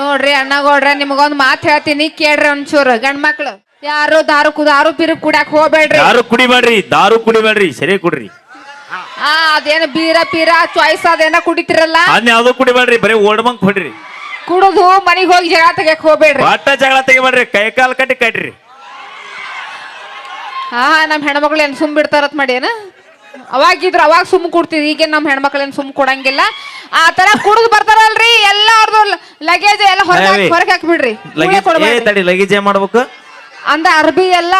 ನೋಡ್ರಿ ಅಣ್ಣಗೌಡ್ರೆ ನಿಮಗೊಂದ್ ಮಾತ್ ಹೇಳ್ತೀನಿ ಕೇಳ್ರಿ ಒಂಚೂರು. ಗಂಡ್ ಮಕ್ಳು ಯಾರು ದಾರು ಕು ದಾರು ಬೀರು ಕುಡ್ಯಾಕ ಹೋಗ್ಬೇಡ್ರಿ. ದಾರು ಕುಡಿಬೇಡ್ರಿ? ದಾರು ಕುಡಿಬೇಡ್ರಿ ಸರಿ ಕುಡ್ರಿ. ಆ ಅದೇನ ಬೀರ ಪೀರ ಚಾಯ್ಸ್ ಅದೇನ ಕುಡಿತಿರಲ್ಲ? ಅದ್ನ ಯಾವ್ದು ಕುಡಿಬೇಡ್ರಿ? ಬರೀ ಓಡ್ಬಂಕ್ ಕೊಡ್ರಿ ಕುಡುದು ಮನಿಗ್ ಹೋಗಿ ಜಗಳ ತೆಗಿಯಕ್ ಹೋಗ್ಬೇಡ್ರಿ. ಅಟ್ಟ ಜಗಳ ತೆಗಿಬೇಡ್ರಿ ಕೈ ಕಾಲ್ ಕಟ್ಟಿ ಕಟ್ರಿ. ಹಾ ನಮ್ ಹೆಣ್ಮಕ್ಳು ಏನ್ ಸುಮ್ ಬಿಡ್ತಾರತ್ ಮಾಡಿ ಏನ? ಅವಾಗಿದ್ರು ಅವಾಗ ಸುಮ್ ಕೊಡ್ತಿದ್ವಿ ಈಗ ನಮ್ ಹೆಣ್ಮಕ್ಳೇನ್ ಸುಮ್ ಕೊಡಂಗಿಲ್ಲ. ಆ ತರ ಕುಡಿದು ಬರ್ತಾರಲ್ರಿ ಎಲ್ಲಾರ್ದು ಅವ್ರದ್ದು ಲಗೇಜ್ ಎಲ್ಲ ಹೊರಗೆ ಹಾಕ್ಬಿಡ್ರಿ. ಲಗೇಜ್ ತಡಿ ಲಗೇಜ್ ಏನ್ ಮಾಡ್ಬೇಕು? ಅಂದ ಅರ್ಬಿ ಎಲ್ಲ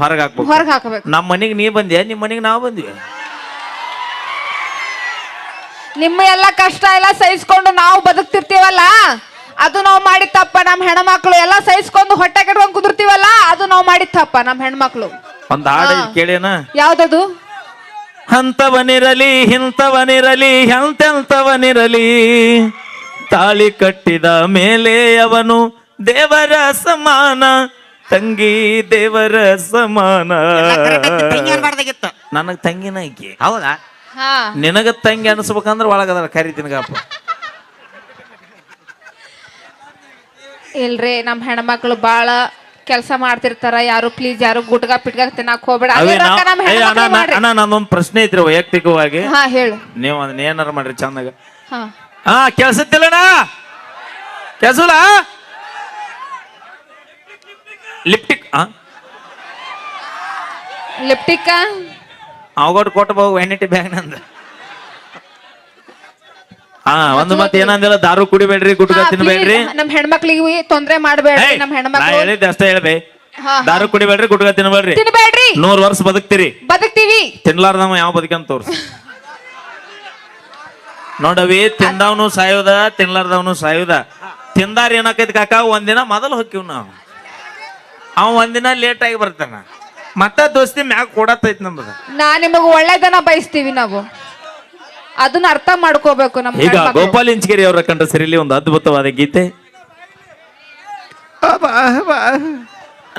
ಹೊರಗೆ ಹಾಕ್ಬೇಕು. ಹೊರಗೆ ಹಾಕಬೇಕು. ನಮ್ಮ ಮನಿಗ್ ನೀ ಬಂದ್ಯಾ? ನಿಮ್ ಮನಿಗ್ ನಾವ್ ಬಂದ್ವಿ. ನಿಮ್ಮ ಎಲ್ಲ ಕಷ್ಟ ಎಲ್ಲ ಸಹಿಸ್ಕೊಂಡು ನಾವು ಬದುಕ್ತಿರ್ತೀವಲ್ಲ ಅದು ನಾವು ಮಾಡಿದ ತಪ್ಪ. ನಮ್ಮ ಹೆಣ್ಮಕ್ಳು ಎಲ್ಲ ಸಹಿಸ್ಕೊಂಡು ಹೊಟ್ಟೆ ಕಟ್ಕೊಂಡು ಕುದುರ್ತೀವಲ್ಲ ಅದು ನಾವು ಮಾಡಿದ ತಪ್ಪ ನಮ್ಮ ಹೆಣ್ಮಕ್ಳು. ಒಂದ್ ಹಾಡು ಕೇಳೇನ ಯಾವ್ದದು? ಹಂತವನಿರಲಿ ಹಿಂತವನಿರಲಿ ಎಂತೆಂತವನಿರಲಿ ತಾಳಿ ಕಟ್ಟಿದ ಮೇಲೆ ಅವನು ದೇವರ ಸಮಾನ ತಂಗಿ ದೇವರ ಸಮಾನ. ನನಗ್ ತಂಗಿನ ಐಕಿ. ಹೌದಾ? ಹಾ. ನಿನಗ ತಂಗಿ ಅನಿಸ್ಬೇಕಂದ್ರೆ ಒಳಗದ ಕರಿತೀನಿಗಪ್ಪ ಇಲ್ರಿ ನಮ್ಮ ಹೆಣ್ಮಕ್ಳು ಬಾಳ ಕೆಲಸ ಮಾಡ್ತಿರ್ತಾರ ಯಾರು ಪ್ಲೀಸ್ ಯಾರು ಗುಟ್ಗ ಪಿಟ್ಗ ತಿನ್ನಕ್ ಹೋಗ್ಬೇಡ. ಅದೇ ರೊಕ್ಕ ಅಣ್ಣ ಮಾಡ್ರಿ. ಅಣ್ಣ ನಂದೊಂದ್ ಪ್ರಶ್ನೆ ಐತ್ರಿ ವೈಯಕ್ತಿಕವಾಗಿ. ಹಾ ಹೇಳು. ನೀವು ಅದನ್ನ ಏನಾರ ಮಾಡ್ರಿ ಚಂದಾಗ. ಹಾ. ಹಾ ಕೆಲ್ಸತ್ತಿಲ್ಲಣ್ಣ? ಕೆಲ್ಸಲ್ಲ? ಲಿಪ್ಟಿಕ್ ಹಾ ಲಿಪ್ಟಿಕ್ಕ? ಅವಗೊಟ್ಟು ಕೊಟ್ಟು ಹೋಗು ವ್ಯಾನಿಟಿ ಬ್ಯಾಗ್ ನಂದ. ಹಾ ಒಂದು ಮತ್ತೆ ಏನಂದಿಲ್ಲ ದಾರು ಕುಡಿಬೇಡ್ರಿ ಗುಟ್ಕ ತಿನ್ಬೇಡ್ರಿ ನಮ್ ಹೆಣ್ಮಕ್ಳಿಗೆ ತೊಂದ್ರೆ ಮಾಡ್ಬೇಡ್ರಿ ನಮ್ ನಾ ಹೆಣ್ಮಕ್ಳು. ಹೇಳಿದ್ದೆ ಅಷ್ಟೇ ಹೇಳ್ಬೇ. ಹಾ, ದಾರು ಕುಡಿಬೇಡ್ರಿ ಗುಟ್ಕ ತಿನ್ಬೇಡ್ರಿ ತಿನ್ಬೇಡ್ರಿ. ನೂರ್ ವರ್ಷ ಬದುಕ್ತಿರಿ. ಬದುಕ್ತೀವಿ. ತಿನ್ಲಾರ್ದವ ಯಾವ ಬದುಕಂತ ತೋರ್ಸ. ನೋಡವಿ ತಿಂದವನು ಸಾಯುದ ತಿನ್ಲಾರ್ದವನು ಸಾಯುದ. ತಿಂದಾರ ಏನಾಕೈತಿ ಕಾಕ ಒಂದಿನ ಮೊದಲು ಹೊಕ್ಕಿವ್ ನಾವು. ಅವ ಒಂದಿನ ಲೇಟ್ ಆಗಿ ಬರ್ತಾನ. ಮತ್ತ ದೋಸ್ತಿ ಮ್ಯಾಗ ಕೊಡತೈತಿ ನಮ್ದು. ನಾ ನಿಮಗ ಒಳ್ಳೇದನ್ನ ಬಯಸ್ತೀವಿ ನಾವು. ಅದನ್ನ ಅರ್ಥ ಮಾಡ್ಕೋಬೇಕು ನಮ್ಮ ಈಗ. ಗೋಪಾಲ್ ಇಂಚಗೇರಿ ಅವರ ಕಂಡ ಸರಿಲಿ ಒಂದು ಅದ್ಭುತವಾದ ಗೀತೆ.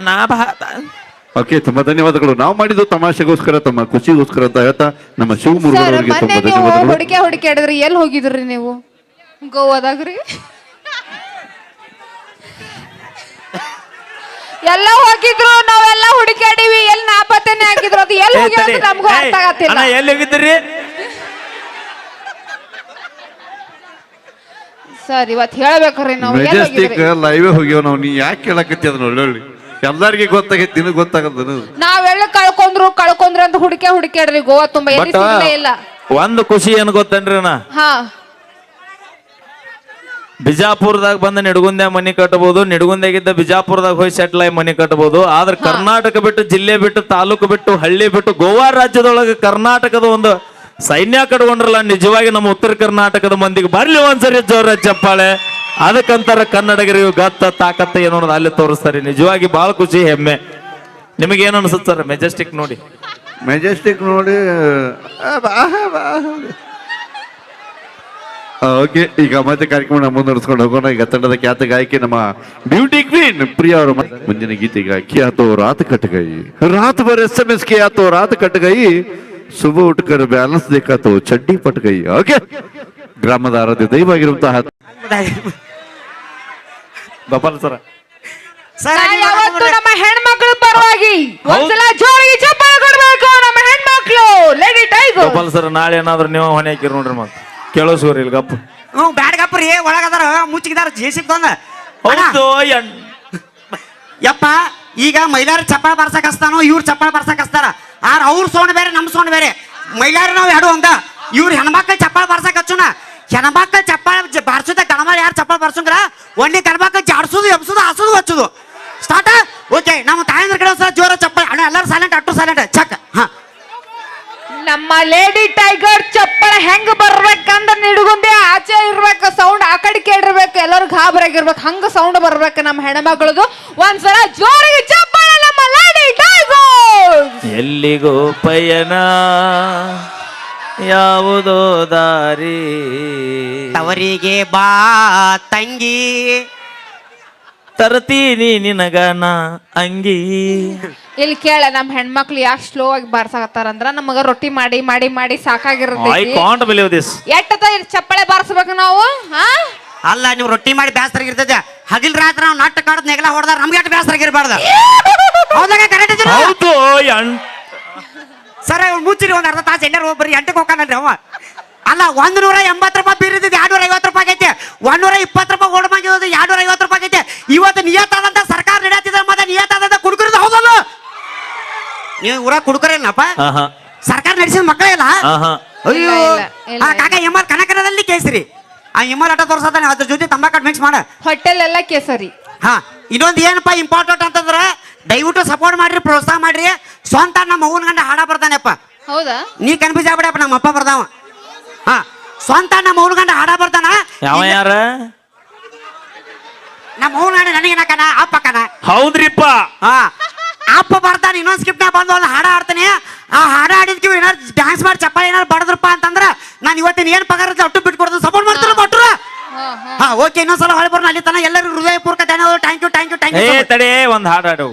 ನಾ ಓಕೆ ತುಂಬಾ ಧನ್ಯವಾದಗಳು. ನಾವು ಮಾಡಿದ್ದು ತಮಾಷೆಗೋಸ್ಕರ ತಮ್ಮ ಖುಷಿಗೋಸ್ಕರ ಅಂತ ಹೇಳ್ತಾ ನಮ್ಮ ಸರ್ ಶಿವಮುರುಗನವರಿಗೆ ಮೊನ್ನೆ ತುಂಬಾ ನೀವು ಧನ್ಯವಾದಗಳು. ಹುಡುಕೆ ಹುಡುಕಿ ಹಿಡಿದ್ರಿ ಎಲ್ಲಿ ಹೋಗಿದ್ರಿ ನೀವು? ಗೋವಾದಾಗ್ರಿ? ಎಲ್ಲ ಹೋಗಿದ್ರು ನಾವೆಲ್ಲ ಹುಡುಕಾಡಿವಿ ಎಲ್ಲಿ ನಾಪತ್ತೆನೆ ಆಗಿದ್ರು ಅದು ಎಲ್ಲಿ ಏ, ಹೋಗಿ ತಡಿ. ನಮಗೂ ಅರ್ಥ ಆಗತ್ತಿಲ್ಲ. ಅಣ್ಣ ಎಲ್ಲಿ ಹೋಗಿದ್ದೀರಿ? ಸರ್ ಇವತ್ತು ಹೇಳ್ಬೇಕ್ರಿ ನಾವು ಲೈವ್ ಮೆಜೆಸ್ಟಿಕ್ ಹೋಗಿದ್ರಿ ಲೈವೇ ಹೋಗ್ಯಾವ ನಾವು ನೀ ಯಾಕೆ ಕೇಳಕತ್ತಿ ಅದನ್ನ ಒಳ್ಳೊಳ್ಳಿ ಎಲ್ಲಾರ್ಗಿ ಗೊತ್ತಾಗೈತಿ ನಿನಗ್ ಗೊತ್ತಾಗದ ನಾವೆಲ್ಲ ಕಳ್ಕೊಂಡ್ರು ಕಳ್ಕೊಂಡ್ರು ಅಂತ ಹುಡುಕೆ ಹುಡುಕ್ಯಾಡ್ರಿ ಗೋವಾ ತುಂಬಾ ಎಲ್ಲಿ ಬಟ್ ಸಿಗ್ಲೇ ಇಲ್ಲ. ಒಂದು ಖುಷಿ ಏನ್ ಗೊತ್ತೇನ್ರಿ ಅಣ್ಣ? ಹಾ. ಬಿಜಾಪುರದಾಗ ಬಂದ ನಿಡಗುಂದೆ ಮನಿ ಕಟ್ಟಬಹುದು ನಿಡಗುಂದಾಗಿದ್ದ ಬಿಜಾಪುರದಾಗ ಹೋಗಿ ಸೆಟ್ಲ್ ಆಗಿ ಮನಿ ಕಟ್ಟಬಹುದು ಆದ್ರೆ ಕರ್ನಾಟಕ ಬಿಟ್ಟು ಜಿಲ್ಲೆ ಬಿಟ್ಟು ತಾಲೂಕು ಬಿಟ್ಟು ಹಳ್ಳಿ ಬಿಟ್ಟು ಗೋವಾ ರಾಜ್ಯದೊಳಗೆ ಕರ್ನಾಟಕದ ಒಂದು ಸೈನ್ಯ ಕಟ್ಕೊಂಡ್ರಲ್ಲ ನಿಜವಾಗಿ ನಮ್ಮ ಉತ್ತರ ಕರ್ನಾಟಕದ ಮಂದಿಗೆ ಬರ್ಲಿ ಒಂದ್ಸರಿ ಜೋರ ಚಪ್ಪಾಳೆ. ಅದಕ್ಕಂತಾರ ಕನ್ನಡಗರಿಗೂ ಗತ್ತ ತಾಕತ್ತ ಏನೋ ಅಲ್ಲಿ ತೋರಿಸ್ತಾರೆ. ನಿಜವಾಗಿ ಬಹಳ ಖುಷಿ, ಹೆಮ್ಮೆ. ನಿಮಗೆ ಏನ್ ಅನ್ಸುತ್ತೆ ಮೆಜೆಸ್ಟಿಕ್ ನೋಡಿ? ಮೆಜೆಸ್ಟಿಕ್ ನೋಡಿ ಓಕೆ, ಈಗ ಮತ್ತೆ ಕಾರ್ಯಕ್ರಮ ಮುಂದುವರ್ಸ್ಕೊಂಡು ಹೋಗೋಣ. ಈಗ ತಂಡದ ಖ್ಯಾತ ಗಾಯಕಿ ನಮ್ಮ ಬ್ಯೂಟಿ ಕ್ವೀನ್ ಪ್ರಿಯ ಅವರು ಮುಂದಿನ ಗೀತೆಗೆ ಖ್ಯಾತೋ ರಾತ್ ಕಟ್ಟಗೈ ರಾತ್ ಬರ್ ಎಸ್ ಎಂ ಎಸ್ ಖ್ಯಾತೋ ರಾತ್ ಕಟ್ಟಗೈ कट गई ಸುಬಹ ಉಟ್ಕರ್ ಬ್ಯಾಲೆನ್ಸ್ ದೇಖಾತೋ ಚಡ್ಡಿ ಪಟ್ ಗೈ ಓಕೆ ಗ್ರಾಮದ ಆರಾಧ್ಯ ದೈವ ಆಗಿರುವಂತಹ ಗೋಪಾಲ್ ಸರ ಸರ್ ನಾ ಯಾವತ್ತೂ ನಮ್ಮ ಹೆಣ್ಮಕ್ಳ ಪರವಾಗಿ ಒಂದ್ಸಲ ಜೋರಿಗೆ ಚಪ್ಪಾಳೆ ಕೊಡ್ಬೇಕು ನಮ್ಮ ಹೆಣ್ಮಕ್ಳು ಲೇಡಿ ಟೈಗರ್ ಗೋಪಾಲ್ ಸರ್ ನಾಳೆ ಏನಾದ್ರು ನೀವು ಹೊಣೆ ಹಾಕಿರಿ ನೋಡ್ರಿ ಮತ್ತೆ ಕೇಳೋಸ್ಕೋರಿ ಇಲ್ಲಿ ಗಪ್ಪ ಹ್ಞೂ ಬ್ಯಾಡ್ಗಪ್ಪ ರೀ ಒಳಗದಾರ ಮುಚ್ಚಿಗಿದಾರ ಜೆ ಸಿ ಬಂದ ಹೌದು ಎಣ್- ಯಪ್ಪ ಈಗ ಮೈಲಾರ ಚಪ್ಪಾಳ ಬರ್ಸಕ್ ಹಸ್ತಾನೋ ಇವ್ರು ಚಪ್ಪಾಳ ಬರ್ಸಕ್ ಹಸ್ತಾರ ಆರ್ ಅವ್ರ ಸೌಂಡ್ ಬೇರೆ ನಮ್ಮ ಸೌಂಡ್ ಬೇರೆ. ಮೈಲಾರ ನಾವು ಎರಡು ಹಂಗ ಇವ್ರು ಹೆಣ್ಮಕ್ಳು ಚಪ್ಪಾಳ ಬರ್ಸಕ್ ಹಚ್ಚೋಣ ಹೆಣ್ಮಕ್ಳು ಚಪ್ಪಾಳ ಬಾರ್ಸುದ ಗಣಮಳ ಯಾರು ಚಪ್ಪಾಳ ಬರ್ಸಂಗ್ರ ಒಳ್ಳೆ ಗಣಮಕ್ಳು ಜಾಡ್ಸೋದು, ಎಬ್ಸೋದು, ಹಾಸೋದು, ಹಚ್ಚೋದು. ಸ್ಟಾರ್ಟ್ ಓಕೆ ನಮ್ಮ ತಾಯಂದ್ರ ಕಡೆ ಒಂದ್ಸಲ ಜೋರ ಚಪ್ಪಾಳ ಅಣ್ಣ, ಎಲ್ಲರೂ ಸೈಲೆಂಟ್ ಅಟ್ಟು ಸೈಲೆಂಟ್ ಚಕ್ ಹಾ. ನಮ್ಮ ಲೇಡಿ ಟೈಗರ್ ಚಪ್ಪಳ ಹೆಂಗ್ ಬರ್ಬೇಕಂದ್ರ ನಿಡುಗುಂದೆ ಆಚೆ ಇರ್ಬೇಕು ಸೌಂಡ್ ಆ ಕಡೆ ಕೇಳಿರ್ಬೇಕು, ಎಲ್ಲರೂ ಗಾಬರಾಗಿರ್ಬೇಕು ಹಂಗ ಸೌಂಡ್ ಬರ್ಬೇಕು ನಮ್ಮ ಹೆಣ್ಮಕ್ಳದು. ಒಂದ್ಸಲ ಜೋರಿಗೆ ಚಪ್ಪಾಳೆ ನಮ್ಮ ಲೇಡಿ ಟೈಗರ್ ಎಲ್ಲಿಗೋ ಪಯಣ? ಯಾವುದೋ ದಾರಿ? ತವರಿಗೆ ಬಾ ತಂಗಿ. ತರ್ತೀನಿ ನಿನಗನ ಅಂಗಿ. ಇಲ್ಲಿ ಕೇಳ ನಮ್ಮ ಹೆಣ್ಮಕ್ಳು ಯಾಕೆ ಸ್ಲೋ ಆಗಿ ಬಾರ್ಸಾಕತ್ತಾರಂದ್ರ ನಮಗ ರೊಟ್ಟಿ ಮಾಡಿ ಮಾಡಿ ಮಾಡಿ ಐ ಸಾಕಾಗಿರ್ತೈತಿ ಕಾಂಟ್ ಬಿಲೀವ್ ದಿಸ್ ಎಟ್ಟದ ಚಪ್ಪಳೆ ಬಾರಿಸ್ಬೇಕು ನಾವು ಹಾ ಅಲ್ಲ ನೀವು ರೊಟ್ಟಿ ಮಾಡಿ ಬೇಸರ ಇರ್ತೈತೆ. ಹಗಿಲ್ ರಾತ್ರಿ ನಾವು ನಟ್ಟು ಕಾಡದ್ ನೆಗಲ ಹೊಡೆದ ನಮ್ಗೆ ಅಷ್ಟು ಬೇಸರ ಇರಬಾರ್ದು? ಹೌದಾಗ ಕರೆಕ್ಟ್ ಹೌದು ಎಂ- ಸರ್ ಅವ್ನು ಮುಚ್ಚಿರಿ ಒಂದ್ ಅರ್ಧ ತಾಸು ಎಲ್ಲರೂ ಒಬ್ಬರಿ ಎಂಟಕ್ಕೆ ಹೋಗ್ತಾನಲ್ರಿ ಅವ. ಅಲ್ಲ ಒಂದ್ ನೂರ ಎಂಬತ್ತು ರೂಪಾಯಿ ಬೀರಿದ್ದು ಇದ್ದಿದ್ದು ಎರಡ್ನೂರ ಐವತ್ತು ರೂಪಾಯಿ ಆಗೈತೆ. ಒಂದ್ ನೂರ ಇಪ್ಪತ್ತು ರೂಪಾಯಿ ಓಡ್ ಬಂದಿದ್ದು ಎರಡ್ನೂರ ಐವತ್ತು ರೂಪಾಯಿ ಆಗೈತೆ. ಇವತ್ತು ನಿಯತ್ತಾದಂತ ಸರ್ಕಾರ ನಡೆಯತ್ತಿದ್ರೆ ಮತ್ತೆ ನಿಯತ್ತಾದಂತ ಕುಡುಕರದು ಹೌದಲ್ಲ? ನೀವು ಊರ ಕುಡುಕರೇನಪ್ಪ ಆಹಾ. ಸರ್ಕಾರ ನಡೆಸಿದ ಮಕ್ಕಳೇ ಇಲ್ಲ? ಆಹಾ. ಅಯ್ಯೋ. ಆ ಕಾಕ ಎಮ್ಮಲ್ ಕನಕನದಲ್ಲಿ ಕೇಸರಿ. ಆ ಎಮ್ಮಲ್ ಆಟ ತೋರ್ಸತಾನೆ ಅದ್ರ ಜೊತೆ ತಂಬಾಕಟ್ ಮಿಕ್ಸ್ ಮಾಡ. ಹೋಟೆಲ್ ಎಲ್ಲ ಕೇಸರಿ. ಹಾ. ಇನ್ನೊಂದು ಏನಪ್ಪ ಇಂಪಾರ್ಟೆಂಟ್ ಅಂತಂದ್ರೆ ದಯವಿಟ್ಟು ಸಪೋರ್ಟ್ ಮಾಡ್ರಿ ಪ್ರೋತ್ಸಾಹ ಮಾಡ್ರಿ. ಸ್ವಂತ ನಮ್ಮ ಅವ್ವನ ಗಂಡ ಹಾಡ ಬರ್ತಾನೆಪ್ಪ ಹೌದಾ? ನೀ ಕನ್ಫ್ಯೂಸ್ ಆಗ್ಬಿಡಪ್ಪ ನಮ್ಮ ಅಪ್ಪ ಬರ್ತಾವ ಹಾ ಸ್ವಂತ ನಮ್ಮ ಅವ್ನ ಗಂಡ ಹಾಡ ಬರ್ತಾನ ಯಾವ ಯಾರ? ನಮ್ಮ ಅವ್ನ ಗಂಡ ನನಗೇನಕನ ಅಪ್ಪ ಕನ ಹೌದ್ರಿಪ್ಪ. ಹಾ ಅಪ್ಪ ಬರ್ತಾನೆ ಇನ್ನೊಂದು ಸ್ಕಿಪ್ಟ್ ನಾ ಬಂದು ಒಂದು ಹಾಡ ಆಡ್ತಾನೆ ಆ ಹಾಡ ಆಡಿದ್ಕಿವಿ ಏನಾರು ಡ್ಯಾನ್ಸ್ ಮಾಡಿ ಚಪ್ಪಾಳೆ ಏನಾರು ಬಡದ್ರಪ್ಪ ಅಂತಂದ್ರೆ ನಾನು ಇವತ್ತಿನ ಏನು ಪಗಾರ ಅಟ್ಟು ಬಿಟ್ಟು ಕೊಡ್ತೀನಿ ಸಪೋರ್ಟ್ ಮಾಡ್ತಾರೆ ಹಾ ಹಾ. ಓಕೆ ಇನ್ನೊಂದ್ಸಲ ಹೊಳೆ ಬರೋಣ ಅಲ್ಲಿ ತನ ಎಲ್ಲರಿಗೂ ಹೃದಯಪೂರ್ವಕ ಧನ್ಯವಾದ ಥ್ಯಾಂಕ್ ಯು ಏ ತಡೆ ಒಂದ್ ಹಾಡು ಹಾಡು.